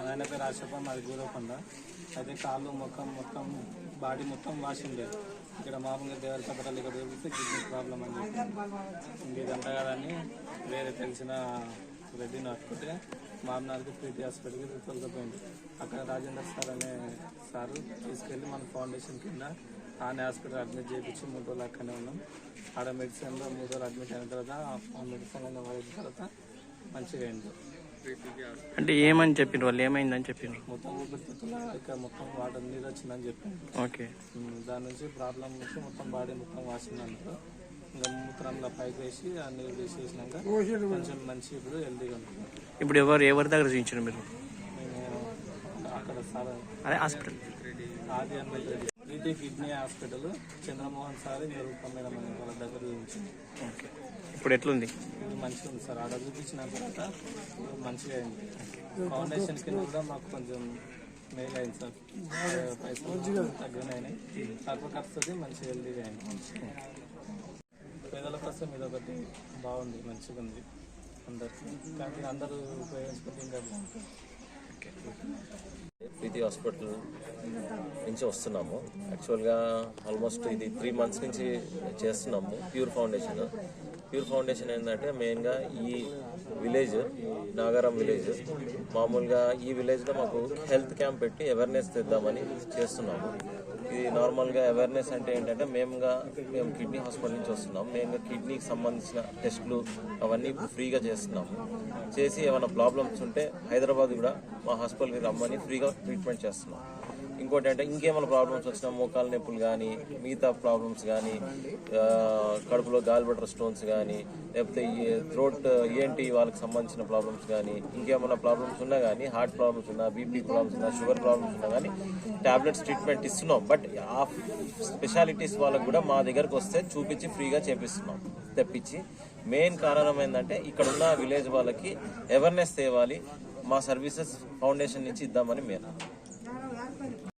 ఆయన పేరు ఆశపం అది గూరవకొండ అయితే కాళ్ళు ముఖం మొత్తం బాడీ మొత్తం వాష్ ఇక్కడ మామూలుగా దేవర పత్రాలు ఇక్కడ దొరికితే కిడ్నీ ప్రాబ్లం అని చెప్పి. కదా అని వేరే తెలిసిన రెడ్డిని అట్టుకుంటే మామనార్కి ప్రీతి హాస్పిటల్కి తొలగిపోయింది అక్కడ రాజేందర్ సార్ అనే సారు తీసుకెళ్ళి మన ఫౌండేషన్ కింద ఆనే హాస్పిటల్ అడ్మిట్ చేయించి మూడు రోజులు అక్కడనే ఉన్నాం. ఆడ మెడిసిన్లో మూడు రోజులు అడ్మిట్ అయిన తర్వాత ఆ మెడిసిన్ అనే వాడిన తర్వాత మంచిగా అయింది. అంటే ఏమని చెప్పిండ్రు వాళ్ళు? ఏమైందని చెప్పిండ్రు మొత్తం ఊపిరితిత్తుల ఇక మొత్తం వాటర్ నీరు వచ్చిందని చెప్పింది ఓకే. దాని నుంచి ప్రాబ్లం నుంచి మొత్తం బాడీ మొత్తం వాసింది అన్నారు ఇంకా మూత్రంలో పైకి వేసి ఆ నీరు తీసేసినాక కొంచెం మంచి ఇప్పుడు హెల్తీగా ఉంటుంది. ఇప్పుడు ఎవరు ఎవరి దగ్గర చూపించారు మీరు? మేము అక్కడ సార్. అదే హాస్పిటల్. ఆది అన్నది కిడ్నీ హాస్పిటల్ చంద్రమోహన్ సార్ ఇంకా రూపమైన మన వాళ్ళ దగ్గర చూపించింది ఓకే. ఇప్పుడు ఎట్లుంది? ఇది మంచిగా ఉంది సార్. ఆడ చూపించిన తర్వాత మంచిగా అయింది. ఫౌండేషన్ కింద కూడా మాకు కొంచెం మెయిల్ అయింది సార్. పైసలు తగ్గినాయి తక్కువ ఖర్చుతో మంచిగా హెల్దీగా అయింది. పేదల కోసం ఇది ఒకటి బాగుంది మంచిగా ఉంది అందరికి. కానీ అందరూ ఉపయోగించుకుంటే ఇంకా బాగుంటుంది ప్రీతి హాస్పిటల్ నుంచి వస్తున్నాము. యాక్చువల్గా ఆల్మోస్ట్ ఇది త్రీ మంత్స్ నుంచి చేస్తున్నాము ప్యూర్ ఫౌండేషన్. ప్యూర్ ఫౌండేషన్ ఏంటంటే మెయిన్గా ఈ విలేజ్ నాగారం విలేజ్. మామూలుగా ఈ విలేజ్లో మాకు హెల్త్ క్యాంప్ పెట్టి అవేర్నెస్ తెద్దామని చేస్తున్నాము. ఇది నార్మల్గా అవేర్నెస్ అంటే ఏంటంటే మేముగా మేము కిడ్నీ హాస్పిటల్ నుంచి వస్తున్నాం. మేము కిడ్నీకి సంబంధించిన టెస్టులు అవన్నీ ఇప్పుడు ఫ్రీగా చేస్తున్నాము. చేసి ఏమైనా ప్రాబ్లమ్స్ ఉంటే హైదరాబాద్ కూడా మా హాస్పిటల్కి రమ్మని ఫ్రీగా ట్రీట్మెంట్ చేస్తున్నాం. ఇంకోటి అంటే ఇంకేమైనా ప్రాబ్లమ్స్ వచ్చినా మోకాల నొప్పులు కానీ మిగతా ప్రాబ్లమ్స్ కానీ కడుపులో గాల్బటర్ స్టోన్స్ కానీ లేకపోతే ఈ థ్రోట్ ఏంటి వాళ్ళకి సంబంధించిన ప్రాబ్లమ్స్ కానీ ఇంకేమైనా ప్రాబ్లమ్స్ ఉన్నా కానీ హార్ట్ ప్రాబ్లమ్స్ ఉన్నా బీపీ ప్రాబ్లమ్స్ ఉన్నా షుగర్ ప్రాబ్లమ్స్ ఉన్నా కానీ టాబ్లెట్స్ ట్రీట్మెంట్ ఇస్తున్నాం. బట్ ఆ స్పెషాలిటీస్ వాళ్ళకి కూడా మా దగ్గరకు వస్తే చూపించి ఫ్రీగా చేపిస్తున్నాం. తెప్పించి మెయిన్ కారణం ఏంటంటే ఇక్కడ ఉన్న విలేజ్ వాళ్ళకి అవేర్నెస్ తేవాలి. మా సర్వీసెస్ ఫౌండేషన్ నుంచి ఇద్దామని మేము